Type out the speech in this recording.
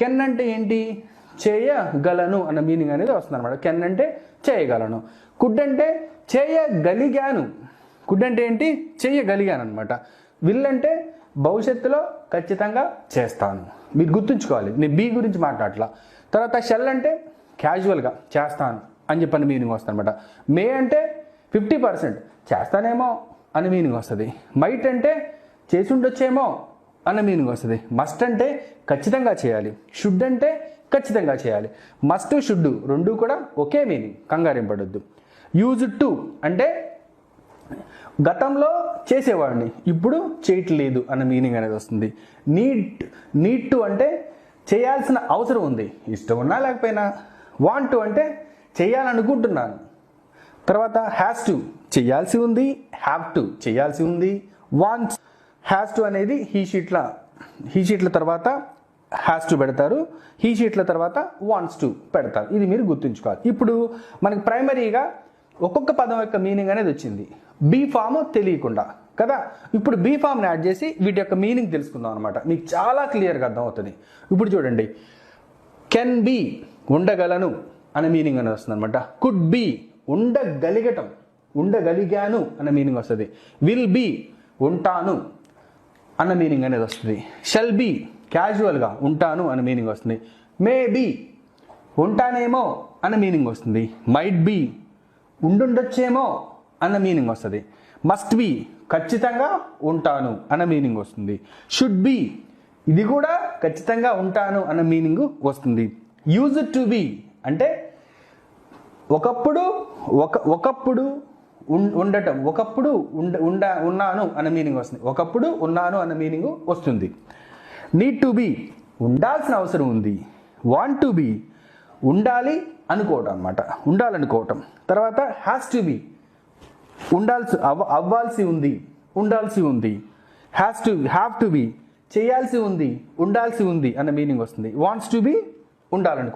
Can అంటే ఏంటి? చేయగలను అన్న మీనింగ్ అనేది వస్తుంది అనమాట కెన్ అంటే చేయగలను. కుడ్ అంటే చేయగలిగాను. కుడ్ అంటే ఏంటి? చేయగలిగాను అనమాట విల్ అంటే భవిష్యత్తులో ఖచ్చితంగా చేస్తాను. మీరు గుర్తుంచుకోవాలి. నేను బీ గురించి మాట్లాడలా తర్వాత షెల్ అంటే క్యాజువల్గా చేస్తాను అని చెప్పని మీనింగ్ వస్తుంది అనమాట మే అంటే ఫిఫ్టీ పర్సెంట్ చేస్తానేమో అని మీనింగ్ వస్తుంది. మైట్ అంటే చేసి ఉండొచ్చేమో అన్న మీనింగ్ వస్తుంది. మస్ట్ అంటే ఖచ్చితంగా చేయాలి. షుడ్ అంటే ఖచ్చితంగా చేయాలి. మస్ట్ షుడ్ రెండు కూడా ఒకే మీనింగ్. కంగారింపడొద్దు యూజ్ టు అంటే గతంలో చేసేవాడిని. ఇప్పుడు చేయట్లేదు అన్న మీనింగ్ అనేది వస్తుంది. నీట్ నీట్ టు అంటే చేయాల్సిన అవసరం ఉంది. ఇష్టం ఉన్నా లేకపోయినా. వాంట్ టు అంటే చేయాలనుకుంటున్నాను. తర్వాత హ్యాస్ టు. చేయాల్సి ఉంది. Have to. చేయాల్సి ఉంది. వాంట్స్ హ్యాస్ టు అనేది హీ షీట్ల హీ షీట్ల తర్వాత హ్యాస్ టు పెడతారు. హీ షీట్ల తర్వాత వాంట్స్ టు పెడతారు. ఇది మీరు గుర్తుంచుకోవాలి. ఇప్పుడు మనకి ప్రైమరీగా ఒక్కొక్క పదం యొక్క మీనింగ్ అనేది వచ్చింది. బీ ఫామ్ తెలియకుండా కదా? ఇప్పుడు బీ ఫామ్ని యాడ్ చేసి వీటి యొక్క మీనింగ్ తెలుసుకుందాం అనమాట మీకు చాలా క్లియర్గా అర్థమవుతుంది. ఇప్పుడు చూడండి. కెన్ బి ఉండగలను అనే మీనింగ్ అనేది వస్తుంది అనమాట కుడ్ బి ఉండగలిగటం ఉండగలిగాను అన్న మీనింగ్ వస్తుంది. విల్ బి ఉంటాను అన్న మీనింగ్ అనేది వస్తుంది. షెల్ బీ క్యాజువల్గా ఉంటాను అన్న మీనింగ్ వస్తుంది. మే బీ ఉంటానేమో అన్న మీనింగ్ వస్తుంది. మైట్ బీ ఉండుండొచ్చేమో అన్న మీనింగ్ వస్తుంది. మస్ట్ బీ ఖచ్చితంగా ఉంటాను అన్న మీనింగ్ వస్తుంది. షుడ్ బీ ఇది కూడా ఖచ్చితంగా ఉంటాను అన్న మీనింగ్ వస్తుంది. యూజ్ టు బీ అంటే ఒకప్పుడు ఒక ఒకప్పుడు ఉండటం. ఒకప్పుడు ఉండ ఉండ ఉన్నాను అన్న మీనింగ్ వస్తుంది. ఒకప్పుడు ఉన్నాను అన్న మీనింగ్ వస్తుంది. నీడ్ టు బీ ఉండాల్సిన అవసరం ఉంది. వాంట్ టు బీ ఉండాలి అనుకోవటం అనమాట ఉండాలనుకోవటం. తర్వాత హ్యాస్ టు బీ ఉండాల్సి అవ్వ అవ్వాల్సి ఉంది ఉండాల్సి ఉంది. Has to have to be చేయాల్సి ఉంది ఉండాల్సి ఉంది అన్న మీనింగ్ వస్తుంది. Wants to be ఉండాలనుకో